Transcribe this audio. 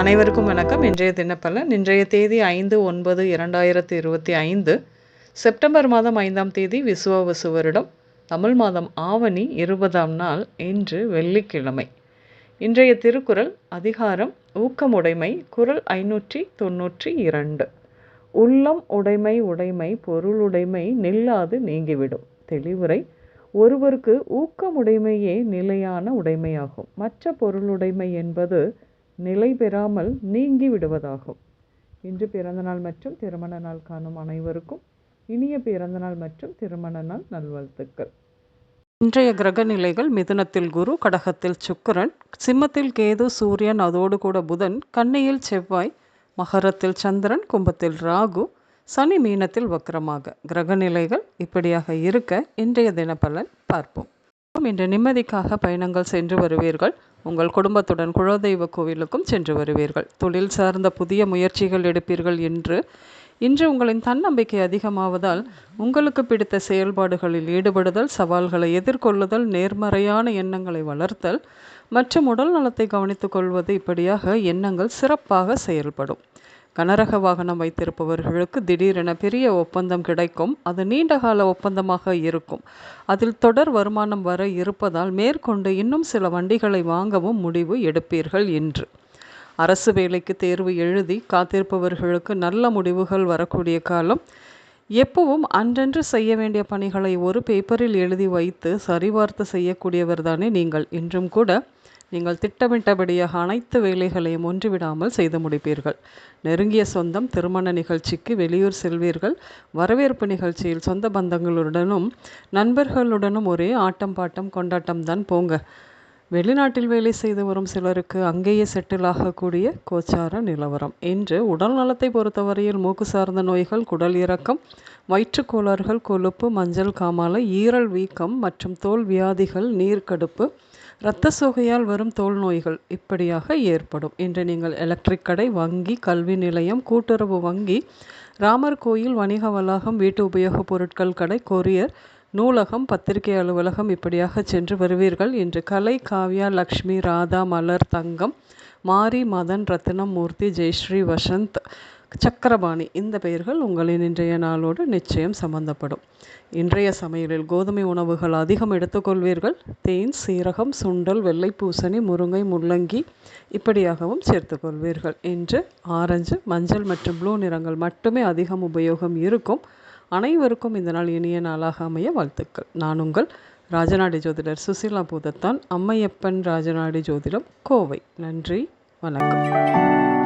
அனைவருக்கும் வணக்கம். இன்றைய தினப்பலன் இன்றைய தேதி ஐந்து ஒன்பது இரண்டாயிரத்தி இருபத்தி ஐந்து செப்டம்பர் மாதம் ஐந்தாம் தேதி விசுவாவசு வருடம் தமிழ் மாதம் ஆவணி இருபதாம் நாள் இன்று வெள்ளிக்கிழமை. இன்றைய திருக்குறள் அதிகாரம் ஊக்கமுடைமை குரல் ஐநூற்றி தொன்னூற்றி இரண்டு. உள்ளம் உடைமை உடைமை பொருளுடைமை நில்லாது நீங்கிவிடும். தெளிவுரை ஒருவருக்கு ஊக்கமுடைமையே நிலையான உடைமையாகும். மற்ற பொருளுடைமை என்பது நிலை பெறாமல் நீங்கி விடுவதாகும். இன்று பிறந்தநாள் மற்றும் திருமண நாள் காணும் அனைவருக்கும் இனிய பிறந்தநாள் மற்றும் திருமண நாள் நல்வாழ்த்துக்கள். இன்றைய கிரக நிலைகள் மிதுனத்தில் குரு கடகத்தில் சுக்கிரன் சிம்மத்தில் கேது சூரியன் அதோடு கூட புதன் கன்னியில் செவ்வாய் மகரத்தில் சந்திரன் கும்பத்தில் ராகு சனி மீனத்தில் வக்கரமாக கிரக நிலைகள் இப்படியாக இருக்க இன்றைய தினப்பலன் பார்ப்போம். இன்று நிம்மதிக்காக பயணங்கள் சென்று வருவீர்கள். உங்கள் குடும்பத்துடன் குலதெய்வ கோவிலுக்கும் சென்று வருவீர்கள். தொழில் சார்ந்த புதிய முயற்சிகள் எடுப்பீர்கள் என்று. இன்று உங்களின் தன்னம்பிக்கை அதிகமாவதால் உங்களுக்கு பிடித்த செயல்பாடுகளில் ஈடுபடுதல் சவால்களை எதிர்கொள்ளுதல் நேர்மறையான எண்ணங்களை வளர்த்தல் மற்றும் உடல் நலத்தை கவனித்துக் கொள்வது இப்படியாக எண்ணங்கள் சிறப்பாக செயல்படும். கனரக வாகனம் வைத்திருப்பவர்களுக்கு திடீரென பெரிய ஒப்பந்தம் கிடைக்கும். அது நீண்டகால ஒப்பந்தமாக இருக்கும். அதில் தொடர் வருமானம் வர இருப்பதால் மேற்கொண்டு இன்னும் சில வண்டிகளை வாங்கவும் முடிவு எடுப்பீர்கள் என்று. அரசு வேலைக்கு தேர்வு எழுதி காத்திருப்பவர்களுக்கு நல்ல முடிவுகள் வரக்கூடிய காலம். எப்பவும் அன்றன்று செய்ய வேண்டிய பணிகளை ஒரு பேப்பரில் எழுதி வைத்து சரிபார்த்து செய்யக்கூடியவர் தானே நீங்கள். இன்றும் கூட நீங்கள் திட்டமிட்டபடியாக அனைத்து வேலைகளையும் ஒன்றுவிடாமல் செய்து முடிப்பீர்கள். நெருங்கிய சொந்தம் திருமண நிகழ்ச்சிக்கு வெளியூர் செல்வீர்கள். வரவேற்பு நிகழ்ச்சியில் சொந்த பந்தங்களுடனும் நண்பர்களுடனும் ஒரே ஆட்டம் பாட்டம் கொண்டாட்டம் தான் போங்க. வெளிநாட்டில் வேலை செய்து வரும் சிலருக்கு அங்கேயே செட்டில் ஆகக்கூடிய கோச்சார நிலவரம். இன்று உடல் நலத்தை பொறுத்தவரையில் மூக்கு சார்ந்த நோய்கள் குடல் இறக்கம் வயிற்றுக்கோளாறுகள் கொழுப்பு மஞ்சள் காமாலை ஈரல் வீக்கம் மற்றும் தோல் வியாதிகள் நீர்க்கடுப்பு இரத்த சோகையால் வரும் தோல் நோய்கள் இப்படியாக ஏற்படும். இன்று நீங்கள் எலக்ட்ரிக் கடை வங்கி கல்வி நிலையம் கூட்டுறவு வங்கி ராமர் கோயில் வணிக வளாகம் வீட்டு உபயோகப் பொருட்கள் கடை கொரியர் நூலகம் பத்திரிகை அலுவலகம் இப்படியாக சென்று வருவீர்கள். இன்று கலை காவ்யா லக்ஷ்மி ராதா மலர் தங்கம் மாரி மதன் ரத்தினம் மூர்த்தி ஜெயஸ்ரீ வசந்த் சக்கரபாணி இந்த பெயர்கள் உங்களின் இன்றைய நாளோடு நிச்சயம் சம்பந்தப்படும். இன்றைய சமையலில் கோதுமை உணவுகள் அதிகம் எடுத்துக்கொள்வீர்கள். தேன் சீரகம் சுண்டல் வெள்ளை பூசணி முருங்கை முள்ளங்கி இப்படியாகவும் சேர்த்துக்கொள்வீர்கள் இன்று ஆரஞ்சு மஞ்சள் மற்றும் ப்ளூ நிறங்கள் மட்டுமே அதிகம் உபயோகம் இருக்கும். அனைவருக்கும் இந்த நாள் இனிய நாளாக அமைய வாழ்த்துக்கள். நான் உங்கள் ராஜநாடி ஜோதிடர் சுசீலா பூதத்தான் அம்மையப்பன் ராஜநாடி ஜோதிடம் கோவை. நன்றி. வணக்கம்